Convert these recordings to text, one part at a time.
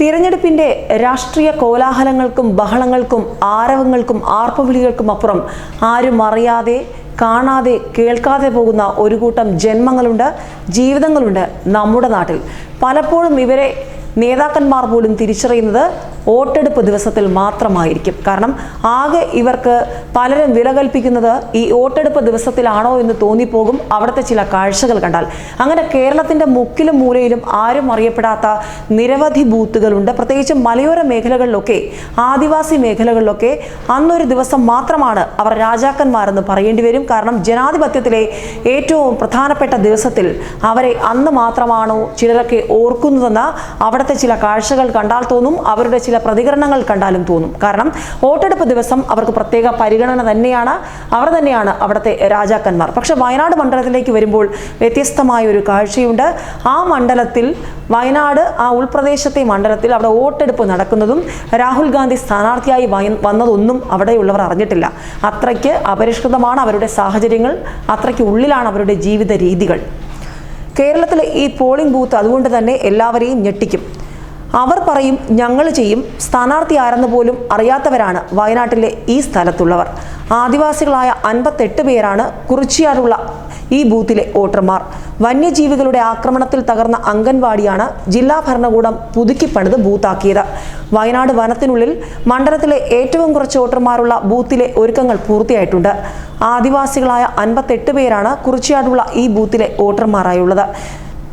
തിരഞ്ഞെടുപ്പിന്റെ രാഷ്ട്രീയ കോലാഹലങ്ങൾക്കും ബഹളങ്ങൾക്കും ആരവങ്ങൾക്കും ആർപ്പവിളികൾക്കും അപ്പുറം ആരും അറിയാതെ കാണാതെ കേൾക്കാതെ പോകുന്ന ഒരു കൂട്ടം ജന്മങ്ങളുണ്ട് ജീവിതങ്ങളുണ്ട് നമ്മുടെ നാട്ടിൽ. പലപ്പോഴും ഇവരെ നേതാക്കന്മാർ പോലും തിരിച്ചറിയുന്നത് വോട്ടെടുപ്പ് ദിവസത്തിൽ മാത്രമായിരിക്കും. കാരണം ആകെ ഇവർക്ക് പലരും വില കൽപ്പിക്കുന്നത് ഈ വോട്ടെടുപ്പ് ദിവസത്തിലാണോ എന്ന് തോന്നിപ്പോകും അവിടുത്തെ ചില കാഴ്ചകൾ കണ്ടാൽ. അങ്ങനെ കേരളത്തിന്റെ മുക്കിലും മൂലയിലും ആരും അറിയപ്പെടാത്ത നിരവധി ബൂത്തുകളുണ്ട്. പ്രത്യേകിച്ച് മലയോര മേഖലകളിലൊക്കെ ആദിവാസി മേഖലകളിലൊക്കെ അന്നൊരു ദിവസം മാത്രമാണ് അവർ രാജാക്കന്മാരെന്ന് പറയേണ്ടി വരും. കാരണം ജനാധിപത്യത്തിലെ ഏറ്റവും പ്രധാനപ്പെട്ട ദിവസത്തിൽ അവരെ അന്ന് മാത്രമാണോ ചിലരൊക്കെ ഓർക്കുന്നതെന്ന് അവിടുത്തെ ചില കാഴ്ചകൾ കണ്ടാൽ തോന്നും അവരുടെ ചില പ്രതികരണങ്ങൾ കണ്ടാലും തോന്നും. കാരണം വോട്ടെടുപ്പ് ദിവസം അവർക്ക് പ്രത്യേക പരിഗണന തന്നെയാണ് അവർ തന്നെയാണ് അവിടുത്തെ രാജാക്കന്മാർ. പക്ഷെ വയനാട് മണ്ഡലത്തിലേക്ക് വരുമ്പോൾ വ്യത്യസ്തമായ ഒരു കാഴ്ചയുണ്ട്. ആ മണ്ഡലത്തിൽ വയനാട് ആ ഉൾപ്രദേശത്തെ മണ്ഡലത്തിൽ അവിടെ വോട്ടെടുപ്പ് നടക്കുന്നതും രാഹുൽ ഗാന്ധി സ്ഥാനാർത്ഥിയായി വന്നതൊന്നും അവിടെയുള്ളവർ അറിഞ്ഞിട്ടില്ല. അത്രയ്ക്ക് അപരിഷ്കൃതമാണ് അവരുടെ സാഹചര്യങ്ങൾ അത്രയ്ക്ക് ഉള്ളിലാണ് അവരുടെ ജീവിത രീതികൾ കേരളത്തിലെ ഈ പോളിംഗ് ബൂത്ത് അതുകൊണ്ട് തന്നെ എല്ലാവരെയും ഞെട്ടിക്കും. അവർ പറയും ഞങ്ങൾ ചെയ്യും. സ്ഥാനാർത്ഥി ആരെന്ന് പോലും അറിയാത്തവരാണ് വയനാട്ടിലെ ഈ സ്ഥലത്തുള്ളവർ. ആദിവാസികളായ അൻപത്തെട്ട് പേരാണ് കുറിച്ചിയാറുള്ള ഈ ബൂത്തിലെ വോട്ടർമാർ. വന്യജീവികളുടെ ആക്രമണത്തിൽ തകർന്ന അംഗൻവാടിയാണ് ജില്ലാ ഭരണകൂടം പുതുക്കിപ്പണിത് ബൂത്താക്കിയത്. വയനാട് വനത്തിനുള്ളിൽ മണ്ഡലത്തിലെ ഏറ്റവും കുറച്ച് വോട്ടർമാരുള്ള ബൂത്തിലെ ഒരുക്കങ്ങൾ പൂർത്തിയായിട്ടുണ്ട്. ആദിവാസികളായ അൻപത്തെട്ട് പേരാണ് കുറിച്ചിയാടുള്ള ഈ ബൂത്തിലെ വോട്ടർമാരായുള്ളത്.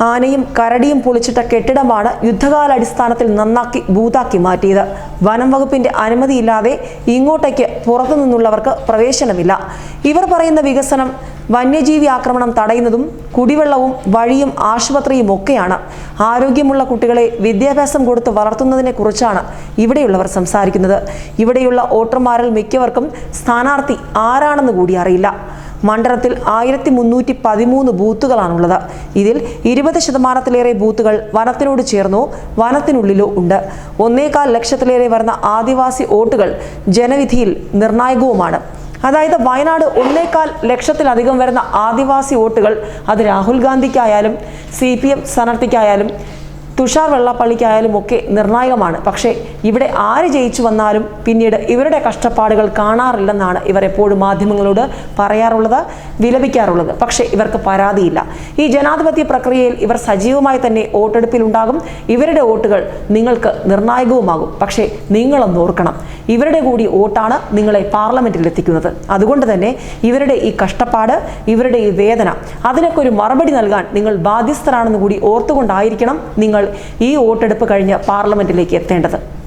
ആനയും കരടിയും പൊളിച്ചിട്ട കെട്ടിടമാണ് യുദ്ധകാലാടിസ്ഥാനത്തിൽ നന്നാക്കി ഭൂതാക്കി മാറ്റിയത്. വനം വകുപ്പിന്റെ അനുമതിയില്ലാതെ ഇങ്ങോട്ടേക്ക് പുറത്തു നിന്നുള്ളവർക്ക് പ്രവേശനമില്ല. ഇവർ പറയുന്ന വികസനം വന്യജീവി ആക്രമണം തടയുന്നതും കുടിവെള്ളവും വഴിയും ആശുപത്രിയും ഒക്കെയാണ്. ആരോഗ്യമുള്ള കുട്ടികളെ വിദ്യാഭ്യാസം കൊടുത്ത് വളർത്തുന്നതിനെ കുറിച്ചാണ് ഇവിടെയുള്ളവർ സംസാരിക്കുന്നത്. ഇവിടെയുള്ള വോട്ടർമാരിൽ മിക്കവർക്കും സ്ഥാനാർത്ഥി ആരാണെന്ന് കൂടി അറിയില്ല. മണ്ഡലത്തിൽ ആയിരത്തി മുന്നൂറ്റി പതിമൂന്ന് ബൂത്തുകളാണുള്ളത്. ഇതിൽ ഇരുപത് ശതമാനത്തിലേറെ ബൂത്തുകൾ വനത്തിനോട് ചേർന്നോ വനത്തിനുള്ളിലോ ഉണ്ട്. ഒന്നേകാൽ ലക്ഷത്തിലേറെ വരുന്ന ആദിവാസി വോട്ടുകൾ ജനവിധിയിൽ നിർണായകവുമാണ്. അതായത് വയനാട് ഒന്നേകാൽ ലക്ഷത്തിലധികം വരുന്ന ആദിവാസി വോട്ടുകൾ അത് രാഹുൽ ഗാന്ധിക്കായാലും സി പി എം സ്ഥാനാർത്ഥിക്കായാലും തുഷാർ വെള്ളാപ്പള്ളിക്കായാലും ഒക്കെ നിർണായകമാണ്. പക്ഷേ ഇവിടെ ആര് ജയിച്ചു വന്നാലും പിന്നീട് ഇവരുടെ കഷ്ടപ്പാടുകൾ കാണാറില്ലെന്നാണ് ഇവർ എപ്പോഴും മാധ്യമങ്ങളോട് പറയാറുള്ളത് വിലപിക്കാറുള്ളത്. പക്ഷേ ഇവർക്ക് പരാതിയില്ല. ഈ ജനാധിപത്യ പ്രക്രിയയിൽ ഇവർ സജീവമായി തന്നെ വോട്ടെടുപ്പിൽ ഉണ്ടാകും ഇവരുടെ വോട്ടുകൾ നിങ്ങൾക്ക് നിർണായകവുമാകും. പക്ഷേ നിങ്ങളൊന്ന് ഓർക്കണം. ഇവരുടെ കൂടി വോട്ടാണ് നിങ്ങളെ പാർലമെന്റിൽ എത്തിക്കുന്നത്. അതുകൊണ്ട് തന്നെ ഇവരുടെ ഈ കഷ്ടപ്പാട് ഇവരുടെ ഈ വേദന അതിനൊക്കെ ഒരു മറുപടി നൽകാൻ നിങ്ങൾ ബാധ്യസ്ഥരാണെന്ന് കൂടി ഓർത്തുകൊണ്ടായിരിക്കണം നിങ്ങൾ ഈ വോട്ടെടുപ്പ് കഴിഞ്ഞ് പാർലമെന്റിലേക്ക് എത്തേണ്ടത്.